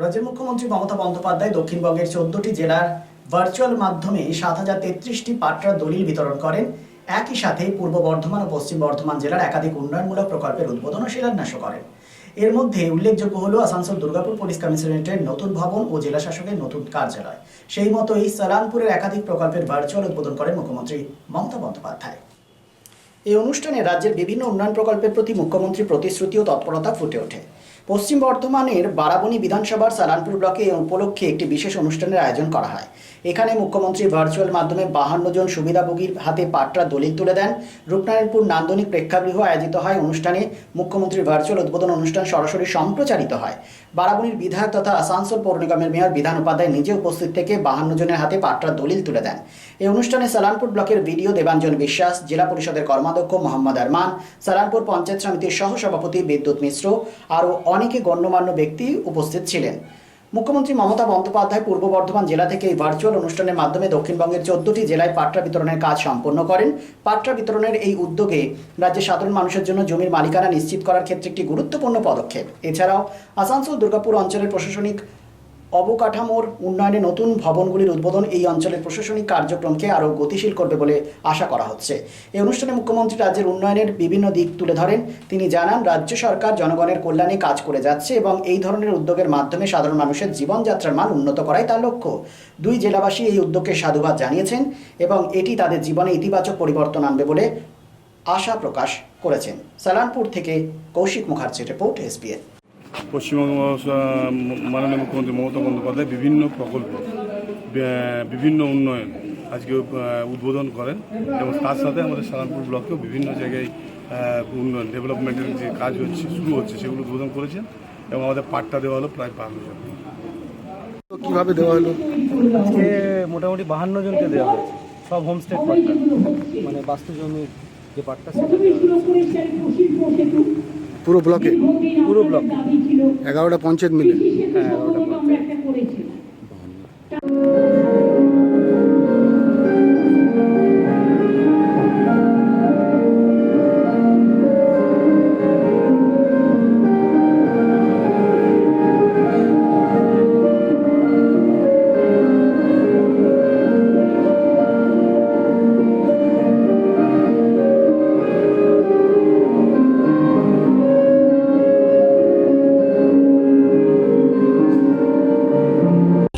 রাজ্যের মুখ্যমন্ত্রী মমতা বন্দ্যোপাধ্যায় দক্ষিণবঙ্গের চোদ্দটি জেলার ভার্চুয়াল মাধ্যমে সাত হাজার তেত্রিশটি পাট্রা দলিল বিতরণ করেন। একই সাথে পূর্ব বর্ধমান ও পশ্চিম বর্ধমান জেলার একাধিক উন্নয়নমূলক প্রকল্পের উদ্বোধন ও শিলান্যাসও করেন। এর মধ্যে উল্লেখযোগ্য হল আসানসোল দুর্গাপুর পুলিশ কমিশনারেটের নতুন ভবন ও জেলা শাসকের নতুন কার্যালয়। সেই মতো এই সালানপুরের একাধিক প্রকল্পের ভার্চুয়াল উদ্বোধন করেন মুখ্যমন্ত্রী মমতা বন্দ্যোপাধ্যায়। এই অনুষ্ঠানে রাজ্যের বিভিন্ন উন্নয়ন প্রকল্পের প্রতি মুখ্যমন্ত্রীর প্রতিশ্রুতি ও তৎপরতা ফুটে ওঠে। পশ্চিম বর্ধমানের বারাবণী বিধানসভার সালানপুর ব্লকে এই উপলক্ষে একটি বিশেষ অনুষ্ঠানের আয়োজন করা হয়। এখানে মুখ্যমন্ত্রী ভার্চুয়াল মাধ্যমে বাহান্ন জন সুবিধাভোগীর হাতে পাট্রা দলিল তুলে দেন। রূপনারায়ণপুর নান্দনিক প্রেক্ষাগৃহ আয়োজিত হয় অনুষ্ঠানে। মুখ্যমন্ত্রীর ভার্চুয়াল উদ্বোধন অনুষ্ঠান সরাসরি সম্প্রচারিত হয়। বারাবণীর বিধায়ক তথা আসানসোল পৌর নিগমের মেয়র বিধান উপাধ্যায় নিজে উপস্থিত থেকে বাহান্ন জনের হাতে পাট্রা দলিল তুলে দেন। এই অনুষ্ঠানে সালানপুর ব্লকের বিডিও দেবাঞ্জন বিশ্বাস, জেলা পরিষদের কর্মাধ্যক্ষ মোহাম্মদ আরমান, সালানপুর পঞ্চায়েত সমিতির সহ সভাপতি বিদ্যুৎ মিশ্র, আরও অনেকে গণ্যমান্য ব্যক্তি উপস্থিত ছিলেন। মুখ্যমন্ত্রী মমতা বন্দ্যোপাধ্যায় পূর্ব বর্ধমান জেলা থেকে এই ভার্চুয়াল অনুষ্ঠানের মাধ্যমে দক্ষিণবঙ্গের চোদ্দটি জেলায় পাট্রা বিতরণের কাজ সম্পন্ন করেন। পাট্রা বিতরণের এই উদ্যোগে রাজ্যের সাধারণ মানুষের জন্য জমির মালিকানা নিশ্চিত করার ক্ষেত্রে একটি গুরুত্বপূর্ণ পদক্ষেপ। এছাড়াও আসানসোল, দুর্গাপুর অঞ্চলের প্রশাসনিক অবকাঠামোর উন্নয়নে নতুন ভবনগুলির উদ্বোধন এই অঞ্চলের প্রশাসনিক কার্যক্রমকে আরও গতিশীল করবে বলে আশা করা হচ্ছে। এই অনুষ্ঠানে মুখ্যমন্ত্রী রাজ্যের উন্নয়নের বিভিন্ন দিক তুলে ধরেন। তিনি জানান, রাজ্য সরকার জনগণের কল্যাণে কাজ করে যাচ্ছে এবং এই ধরনের উদ্যোগের মাধ্যমে সাধারণ মানুষের জীবনযাত্রার মান উন্নত করাই তার লক্ষ্য। দুই জেলাবাসী এই উদ্যোগকে সাধুবাদ জানিয়েছেন এবং এটি তাদের জীবনে ইতিবাচক পরিবর্তন আনবে বলে আশা প্রকাশ করেছেন। সালানপুর থেকে কৌশিক মুখার্জির রিপোর্ট এসবিএন পশ্চিমবঙ্গ মাননীয় মুখ্যমন্ত্রী মমতা বন্দ্যোপাধ্যায় বিভিন্ন প্রকল্প বিভিন্ন উন্নয়ন আজকে উদ্বোধন করেন এবং তার সাথে আমাদের সালানপুর ব্লকেও বিভিন্ন জায়গায় উন্নয়ন ডেভেলপমেন্টের যে কাজ হচ্ছে শুরু হচ্ছে সেগুলো উদ্বোধন করেছেন এবং আমাদের পাট্টা দেওয়া হলো প্রায় পাঁচ হাজার তো কীভাবে দেওয়া হলো? আজকে মোটামুটি বাহান্ন জনকে দেওয়া হয়েছে সব হোমস্টে পাট্টা। মানে বাস্তু জমির যে পাট্টা সেটা। পুরো ব্লকে? পুরো ব্লক। এগারোটা পঞ্চায়েত মিলে। হ্যাঁ এগারোটা panchayat.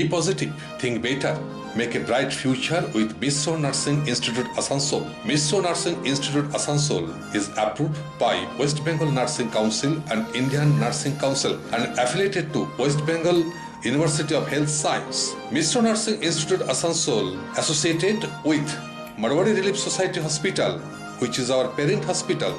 Be positive, think better. Make a bright future with Misso Nursing Institute Asansol. Misso Nursing Institute Asansol is approved by West Bengal Nursing Council and Indian Nursing Council and affiliated to West Bengal University of Health Science. Misso Nursing Institute Asansol associated with Marwari Relief Society Hospital, which is our parent hospital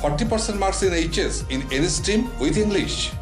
40% marks in HS in any stream with English.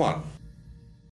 come on,